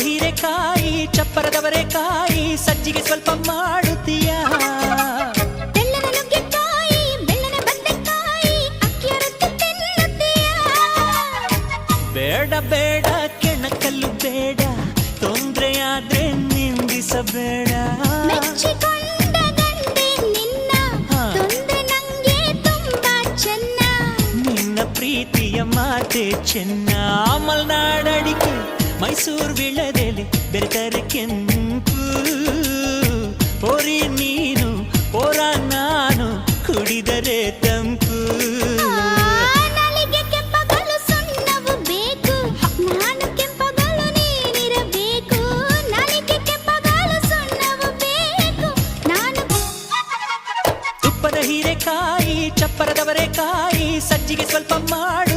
ಹೀರೆಕಾಯಿ ಚಪ್ಪರದವರೆಕಾಯಿ ಸಜ್ಜಿಗೆ ಸ್ವಲ್ಪ ಮಾಡುತ್ತೀಯ ಬೇಡ ಬೇಡ ಕೆಣಕಲ್ಲು ಬೇಡ ತೊಂದರೆ ಆದ್ರೆ ನಿಂದಿಸಬೇಡ ಪ್ರೀತಿಯ ಮಾತೆ ಚೆನ್ನ ಮಲ್ನಾಡ ಮೈಸೂರು ಬೀಳದೆಲೆ ಬೆರೆತರೆ ಕೆಂಪು. ಪೋರಿ ನೀನು ಪೋರ ನಾನು ಕುಡಿದರೆ ತಂಪು. ತುಪ್ಪದ ಹೀರೆಕಾಯಿ ಚಪ್ಪರದವರೆಕಾಯಿ ಸಜ್ಜಿಗೆ ಸ್ವಲ್ಪ ಮಾಡಿ.